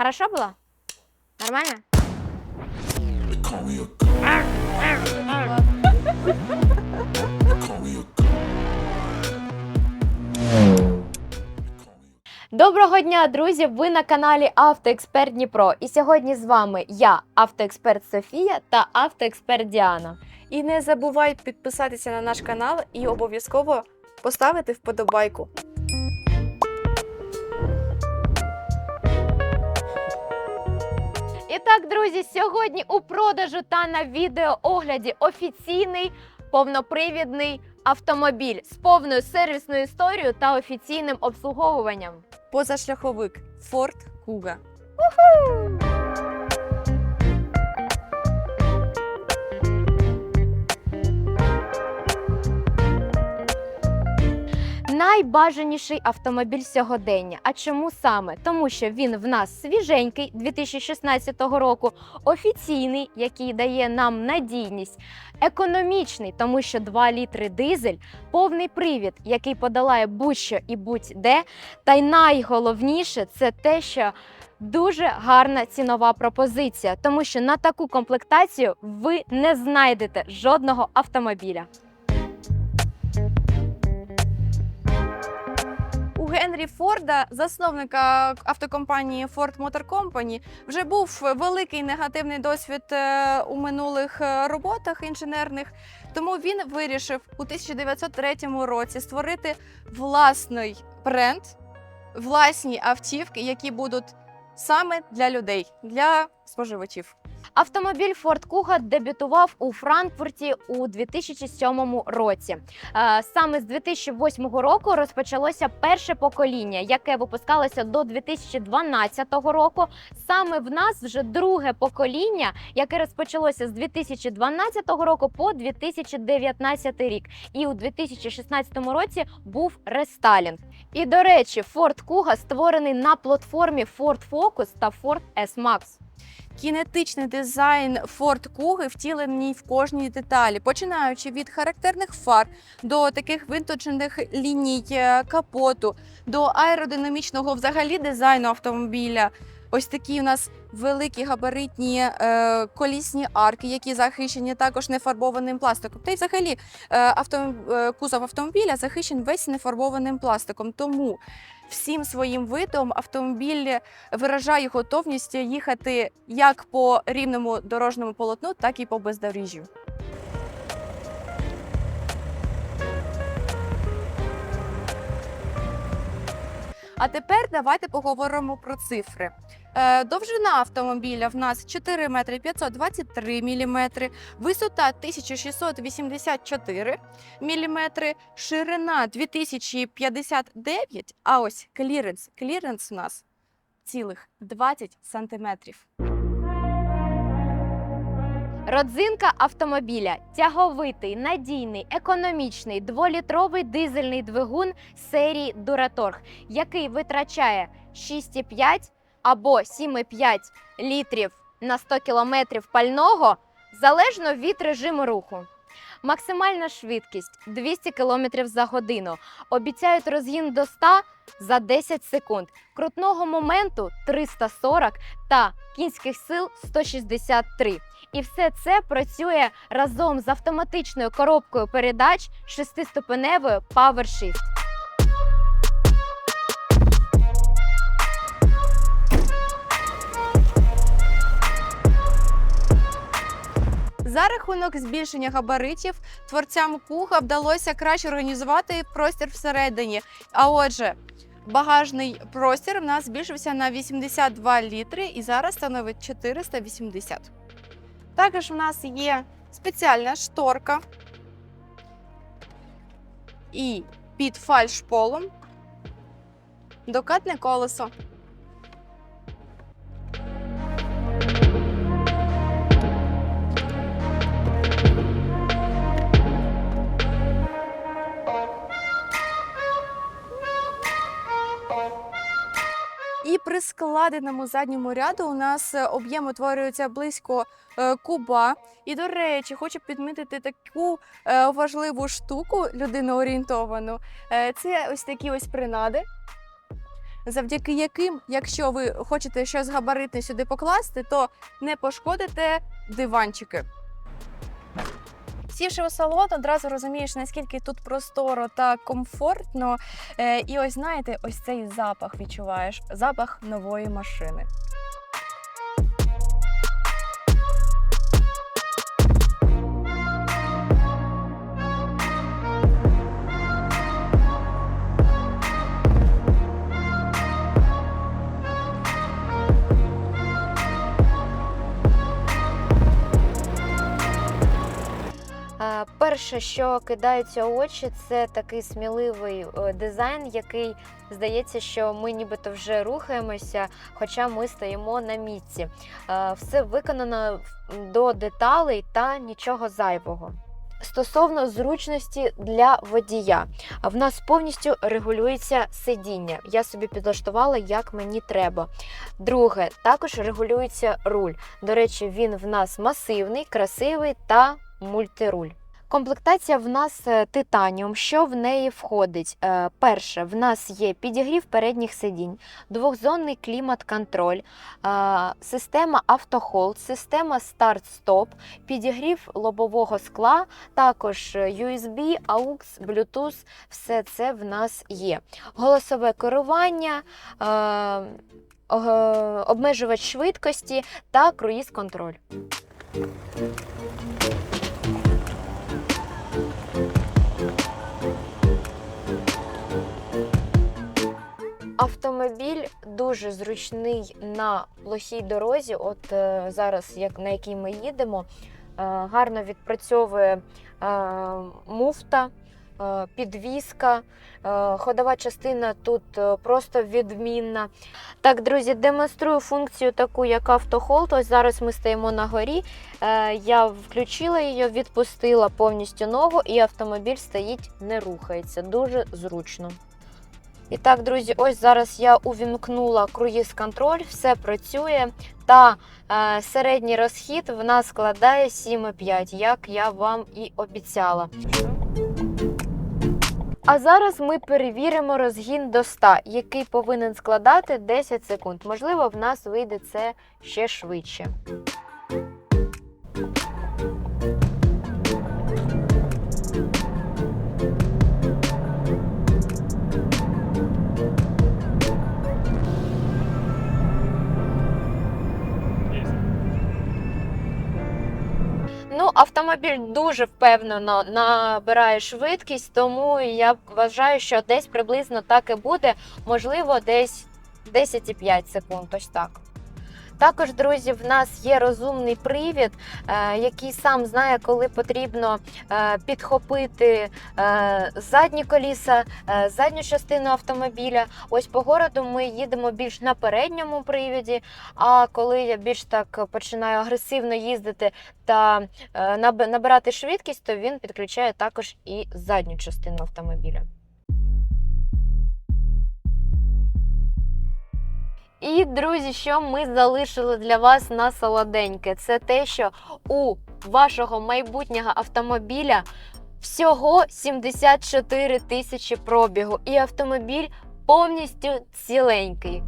Хорошо было? Нормально? Доброго дня, друзі! Ви на каналі Автоексперт Дніпро. І сьогодні з вами я, автоексперт Софія та автоексперт Діана. І не забувай підписатися на наш канал і обов'язково поставити вподобайку. Так, друзі, сьогодні у продажу та на відеоогляді офіційний повнопривідний автомобіль з повною сервісною історією та офіційним обслуговуванням. Позашляховик Ford Kuga. Найбажаніший автомобіль сьогодення. А чому саме? Тому що він в нас свіженький 2016 року, офіційний, який дає нам надійність, економічний, тому що 2 літри дизель, повний привід, який подолає будь-що і будь-де. Та й найголовніше це те, що Дуже гарна цінова пропозиція, тому що на таку комплектацію ви не знайдете жодного автомобіля. Генрі Форда, засновника автокомпанії Ford Motor Company, вже був великий негативний досвід е, у минулих е, роботах інженерних. Тому він вирішив у 1903 році створити власний бренд, власні автівки, які будуть саме для людей, для споживачів. Автомобіль Ford Kuga дебютував у Франкфурті у 2007 році. Е, Саме з 2008 року розпочалося перше покоління, яке випускалося до 2012 року. Саме в нас вже друге покоління, яке розпочалося з 2012 року по 2019 рік. І у 2016 році був рестайлінг. І до речі, Ford Kuga створений на платформі Ford Focus та Ford S-Max. Кінетичний дизайн Ford Kuga втілений в кожній деталі, починаючи від характерних фар до таких винточених ліній е, капоту, до аеродинамічного взагалі дизайну автомобіля. Ось такі у нас великі габаритні е, колісні арки, які захищені також нефарбованим пластиком. Та й взагалі е, авто, е, кузов автомобіля захищений весь нефарбованим пластиком. Тому всім своїм видом автомобіль виражає готовність їхати як по рівному дорожньому полотну, так і по бездоріжжю. А тепер давайте поговоримо про цифри. Е, Довжина автомобіля в нас 4 метри 523 міліметри, висота 1684 міліметри, ширина 2059, а ось кліренс, кліренс у нас цілих 20 сантиметрів. Родзинка автомобіля тяговитий, надійний, економічний, дволітровий дизельний двигун серії Duratorg, який витрачає 6,5 або 7,5 літрів на 100 кілометрів пального залежно від режиму руху. Максимальна швидкість 200 км за годину. Обіцяють розгін до 100 за 10 секунд. Крутного моменту 340 та кінських сил 163. І все це працює разом з автоматичною коробкою передач шестиступеневою PowerShift. За рахунок збільшення габаритів творцям Куга вдалося краще організувати простір всередині. А отже, багажний простір в нас збільшився на 82 літри і зараз становить 480. Також в нас є спеціальна шторка і під фальшполом докатне колесо. При складеному задньому ряду у нас е, об'єм утворюється близько е, куба. І, до речі, хочу підмітити таку е, важливу штуку людиноорієнтовану. Це ось такі ось принади. завдяки яким, якщо ви хочете щось габаритне сюди покласти, то не пошкодите диванчики. Сівши у салон, одразу розумієш, наскільки тут просторо та комфортно. Е, і ось знаєте, ось цей запах відчуваєш запах нової машини. Перше, що кидається у очі, це такий сміливий е, дизайн, який здається, що ми нібито вже рухаємося, хоча ми стоїмо на місці. Е, Все виконано до деталей та нічого зайвого. Стосовно зручності для водія, в нас повністю регулюється сидіння. Я собі підлаштувала, як мені треба. Друге, також регулюється руль. До речі, він в нас масивний, красивий та мультируль. Комплектація в нас е, титаніум. Що в неї входить? Е, Перше, в нас є підігрів передніх сидінь, двохзонний клімат-контроль, е, система автохолд, система старт-стоп, підігрів лобового скла, також USB, AUX, Bluetooth, все це в нас є. Голосове керування. Обмежувач швидкості та круїз-контроль. Автомобіль дуже зручний на плохій дорозі. От е, зараз, як на якій ми їдемо, е, гарно відпрацьовує е, муфта, е, підвіска, е, ходова частина тут е, просто відмінна. Так, друзі, демонструю функцію таку, як автохолд. Ось зараз ми стоїмо на горі. Я включила її, відпустила повністю ногу, і автомобіль стоїть, не рухається. Дуже зручно. І так, друзі, ось зараз я увімкнула круїз-контроль, все працює. Та е, середній розхід в нас складає 7,5, як я вам і обіцяла. А зараз ми перевіримо розгін до 100, який повинен складати 10 секунд. Можливо, в нас вийде це ще швидше. Автомобіль дуже впевнено набирає швидкість, тому я вважаю, що десь приблизно так і буде. Можливо, десь 10,5 секунд. Ось так. Також, друзі, в нас є розумний привід, е, який сам знає, коли потрібно е, підхопити е, задні коліса, задню частину автомобіля. Ось по городу ми їдемо більш на передньому привіді. А коли я більш так починаю агресивно їздити та набирати швидкість, то він підключає також і задню частину автомобіля. І, друзі, що ми залишили для вас на солоденьке? Це те, що у вашого майбутнього автомобіля всього 74 тисячі пробігу, і автомобіль повністю ціленький.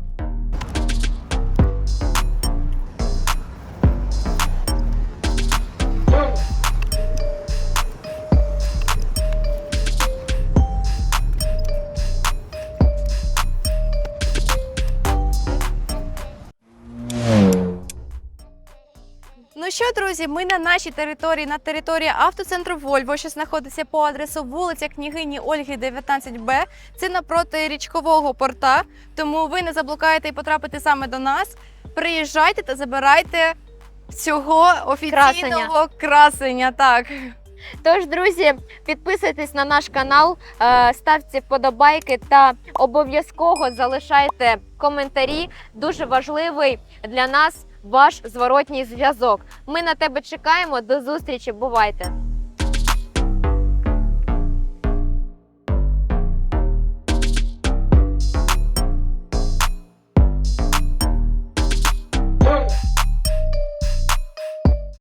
Що, друзі, ми на нашій території, на території автоцентру Вольво, що знаходиться по адресу вулиця княгині Ольги, 19Б. Це напроти річкового порта. Тому ви не заблукаєте і потрапите саме до нас. Приїжджайте та забирайте цього офіційного красення. Так. Тож, друзі, підписуйтесь на наш канал, е, ставте вподобайки та обов'язково залишайте коментарі. Дуже важливий для нас ваш зворотній зв'язок. Ми на тебе чекаємо. До зустрічі. Бувайте!